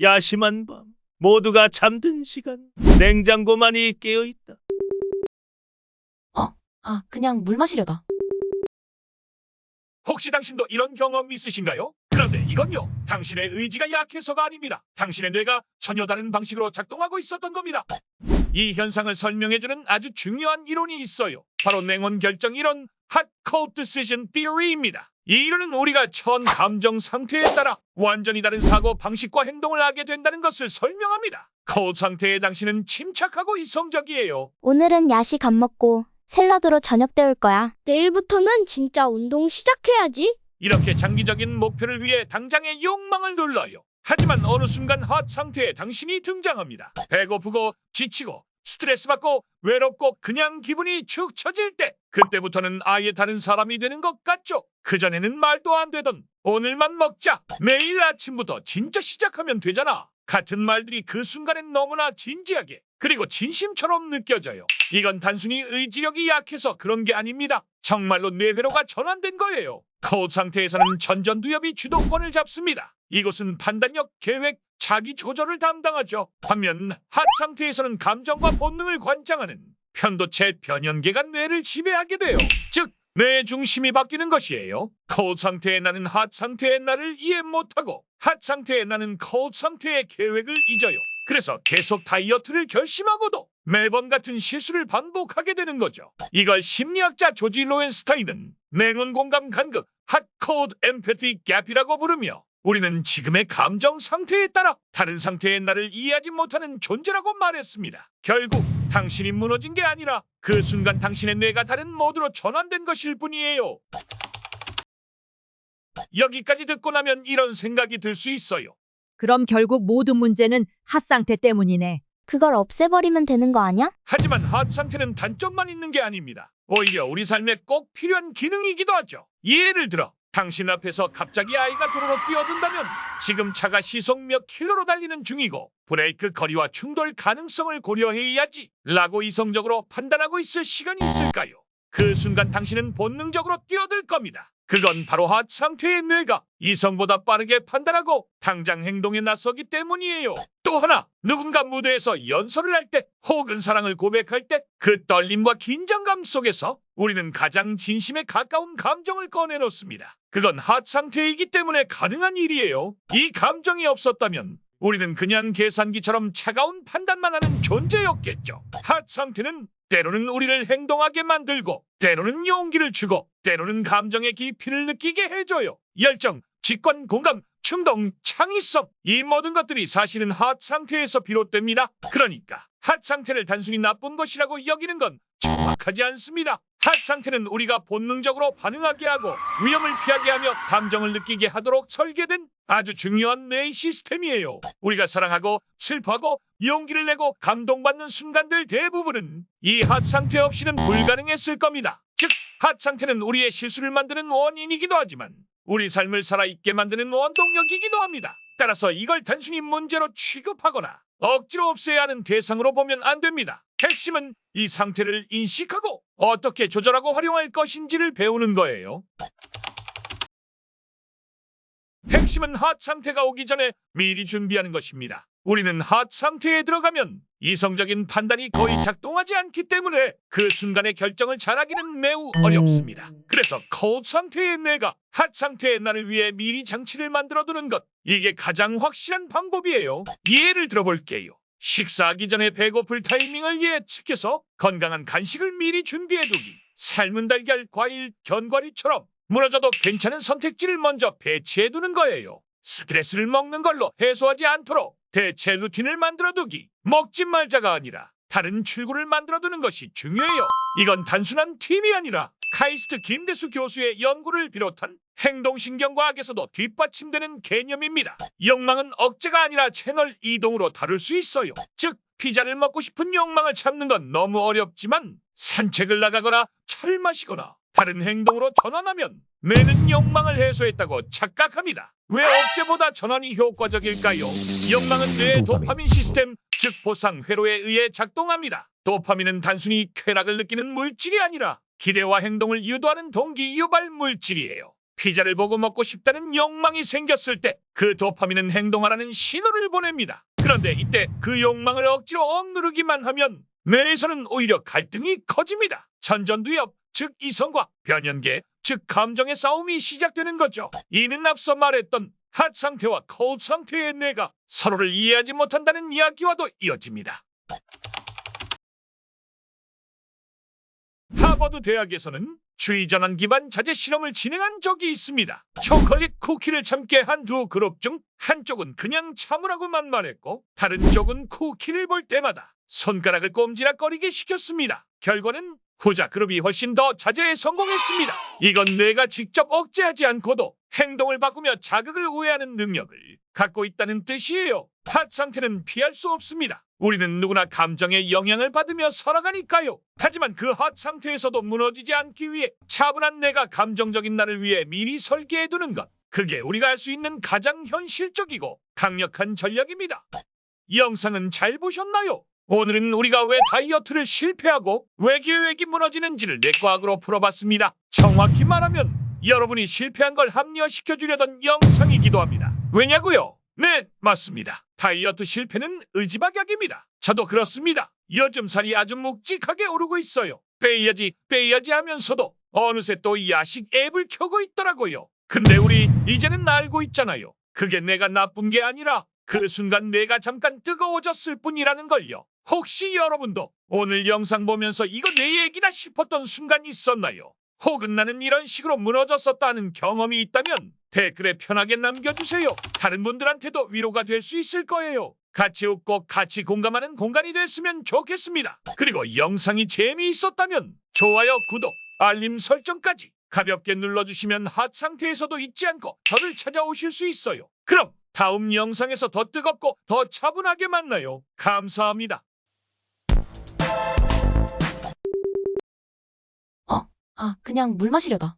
야심한 밤, 모두가 잠든 시간, 냉장고만이 깨어있다. 아, 그냥 물 마시려다. 혹시 당신도 이런 경험 있으신가요? 그런데 이건요, 당신의 의지가 약해서가 아닙니다. 당신의 뇌가 전혀 다른 방식으로 작동하고 있었던 겁니다. 이 현상을 설명해주는 아주 중요한 이론이 있어요. 바로 냉온 결정 이론, Hot Cold Decision Theory입니다. 이 이론은 우리가 처한 감정 상태에 따라 완전히 다른 사고 방식과 행동을 하게 된다는 것을 설명합니다. cold 상태의 당신은 침착하고 이성적이에요. 오늘은 야식 안 먹고 샐러드로 저녁 때울 거야. 내일부터는 진짜 운동 시작해야지. 이렇게 장기적인 목표를 위해 당장의 욕망을 눌러요. 하지만 어느 순간 핫 상태에 당신이 등장합니다. 배고프고 지치고 스트레스 받고 외롭고 그냥 기분이 축 처질 때 그때부터는 아예 다른 사람이 되는 것 같죠. 그전에는 말도 안 되던 오늘만 먹자. 매일 아침부터 진짜 시작하면 되잖아. 같은 말들이 그 순간엔 너무나 진지하게 그리고 진심처럼 느껴져요. 이건 단순히 의지력이 약해서 그런 게 아닙니다. 정말로 뇌회로가 전환된 거예요. 코드 상태에서는 전전두엽이 주도권을 잡습니다. 이곳은 판단력, 계획, 자기 조절을 담당하죠. 반면 핫 상태에서는 감정과 본능을 관장하는 편도체 변연계가 뇌를 지배하게 돼요. 즉, 뇌의 중심이 바뀌는 것이에요. 코드 상태의 나는 핫 상태의 나를 이해 못하고 핫 상태의 나는 코드 상태의 계획을 잊어요. 그래서 계속 다이어트를 결심하고도 매번 같은 실수를 반복하게 되는 거죠. 이걸 심리학자 조지 로엔스타인은 냉온 공감 간극, 핫 코드 엠패티 갭이라고 부르며 우리는 지금의 감정 상태에 따라 다른 상태의 나를 이해하지 못하는 존재라고 말했습니다. 결국 당신이 무너진 게 아니라 그 순간 당신의 뇌가 다른 모드로 전환된 것일 뿐이에요. 여기까지 듣고 나면 이런 생각이 들 수 있어요. 그럼 결국 모든 문제는 핫 상태 때문이네. 그걸 없애버리면 되는 거 아니야? 하지만 핫 상태는 단점만 있는 게 아닙니다. 오히려 우리 삶에 꼭 필요한 기능이기도 하죠. 예를 들어 당신 앞에서 갑자기 아이가 도로로 뛰어든다면 지금 차가 시속 몇 킬로로 달리는 중이고 브레이크 거리와 충돌 가능성을 고려해야지 라고 이성적으로 판단하고 있을 시간이 있을까요? 그 순간 당신은 본능적으로 뛰어들 겁니다. 그건 바로 핫 상태의 뇌가 이성보다 빠르게 판단하고 당장 행동에 나서기 때문이에요. 또 하나, 누군가 무대에서 연설을 할 때 혹은 사랑을 고백할 때 그 떨림과 긴장감 속에서 우리는 가장 진심에 가까운 감정을 꺼내놓습니다. 그건 핫 상태이기 때문에 가능한 일이에요. 이 감정이 없었다면 우리는 그냥 계산기처럼 차가운 판단만 하는 존재였겠죠. 핫 상태는 때로는 우리를 행동하게 만들고 때로는 용기를 주고 때로는 감정의 깊이를 느끼게 해줘요. 열정, 직관, 공감, 충동, 창의성 이 모든 것들이 사실은 핫 상태에서 비롯됩니다. 그러니까 핫 상태를 단순히 나쁜 것이라고 여기는 건 정확하지 않습니다. 핫 상태는 우리가 본능적으로 반응하게 하고 위험을 피하게 하며 감정을 느끼게 하도록 설계된 아주 중요한 뇌의 시스템이에요. 우리가 사랑하고 슬퍼하고 용기를 내고 감동받는 순간들 대부분은 이 핫 상태 없이는 불가능했을 겁니다. 즉, 핫 상태는 우리의 실수를 만드는 원인이기도 하지만 우리 삶을 살아있게 만드는 원동력이기도 합니다. 따라서 이걸 단순히 문제로 취급하거나 억지로 없애야 하는 대상으로 보면 안 됩니다. 핵심은 이 상태를 인식하고 어떻게 조절하고 활용할 것인지를 배우는 거예요. 핵심은 핫 상태가 오기 전에 미리 준비하는 것입니다. 우리는 핫 상태에 들어가면 이성적인 판단이 거의 작동하지 않기 때문에 그 순간의 결정을 잘하기는 매우 어렵습니다. 그래서 cold 상태의 뇌가 핫 상태의 나를 위해 미리 장치를 만들어두는 것 이게 가장 확실한 방법이에요. 예를 들어볼게요. 식사하기 전에 배고플 타이밍을 예측해서 건강한 간식을 미리 준비해두기. 삶은 달걀, 과일, 견과류처럼 무너져도 괜찮은 선택지를 먼저 배치해두는 거예요. 스트레스를 먹는 걸로 해소하지 않도록 대체 루틴을 만들어두기. 먹지 말자가 아니라 다른 출구를 만들어두는 것이 중요해요. 이건 단순한 팁이 아니라 카이스트 김대수 교수의 연구를 비롯한 행동신경과학에서도 뒷받침되는 개념입니다. 욕망은 억제가 아니라 채널 이동으로 다룰 수 있어요. 즉, 피자를 먹고 싶은 욕망을 참는 건 너무 어렵지만 산책을 나가거나 차를 마시거나 다른 행동으로 전환하면 뇌는 욕망을 해소했다고 착각합니다. 왜 억제보다 전환이 효과적일까요? 욕망은 뇌의 도파민 시스템, 즉 보상 회로에 의해 작동합니다. 도파민은 단순히 쾌락을 느끼는 물질이 아니라 기대와 행동을 유도하는 동기 유발 물질이에요. 피자를 보고 먹고 싶다는 욕망이 생겼을 때 그 도파민은 행동하라는 신호를 보냅니다. 그런데 이때 그 욕망을 억지로 억누르기만 하면 뇌에서는 오히려 갈등이 커집니다. 전전두엽, 즉 이성과 변연계, 즉 감정의 싸움이 시작되는 거죠. 이는 앞서 말했던 핫 상태와 콜 상태의 뇌가 서로를 이해하지 못한다는 이야기와도 이어집니다. 하버드 대학에서는 주의 전환 기반 자제 실험을 진행한 적이 있습니다. 초콜릿 쿠키를 참게 한 두 그룹 중 한쪽은 그냥 참으라고만 말했고 다른 쪽은 쿠키를 볼 때마다 손가락을 꼼지락거리게 시켰습니다. 결과는 후자 그룹이 훨씬 더 자제에 성공했습니다. 이건 내가 직접 억제하지 않고도 행동을 바꾸며 자극을 우회하는 능력을 갖고 있다는 뜻이에요. 핫 상태는 피할 수 없습니다. 우리는 누구나 감정의 영향을 받으며 살아가니까요. 하지만 그 핫 상태에서도 무너지지 않기 위해 차분한 내가 감정적인 나를 위해 미리 설계해두는 것. 그게 우리가 할 수 있는 가장 현실적이고 강력한 전략입니다. 이 영상은 잘 보셨나요? 오늘은 우리가 왜 다이어트를 실패하고 왜 계획이 무너지는지를 내과학으로 풀어봤습니다. 정확히 말하면 여러분이 실패한 걸 합리화시켜 주려던 영상이기도 합니다. 왜냐고요? 네, 맞습니다. 다이어트 실패는 의지박약입니다. 저도 그렇습니다. 요즘 살이 아주 묵직하게 오르고 있어요. 빼야지, 빼야지 하면서도 어느새 또 야식 앱을 켜고 있더라고요. 근데 우리 이제는 알고 있잖아요. 그게 내가 나쁜 게 아니라 그 순간 내가 잠깐 뜨거워졌을 뿐이라는 걸요. 혹시 여러분도 오늘 영상 보면서 이거 내 얘기다 싶었던 순간 있었나요? 혹은 나는 이런 식으로 무너졌었다는 경험이 있다면 댓글에 편하게 남겨주세요. 다른 분들한테도 위로가 될 수 있을 거예요. 같이 웃고 같이 공감하는 공간이 됐으면 좋겠습니다. 그리고 영상이 재미있었다면 좋아요, 구독, 알림 설정까지 가볍게 눌러주시면 핫 상태에서도 잊지 않고 저를 찾아오실 수 있어요. 그럼 다음 영상에서 더 뜨겁고 더 차분하게 만나요. 감사합니다. 아, 그냥 물 마시려다.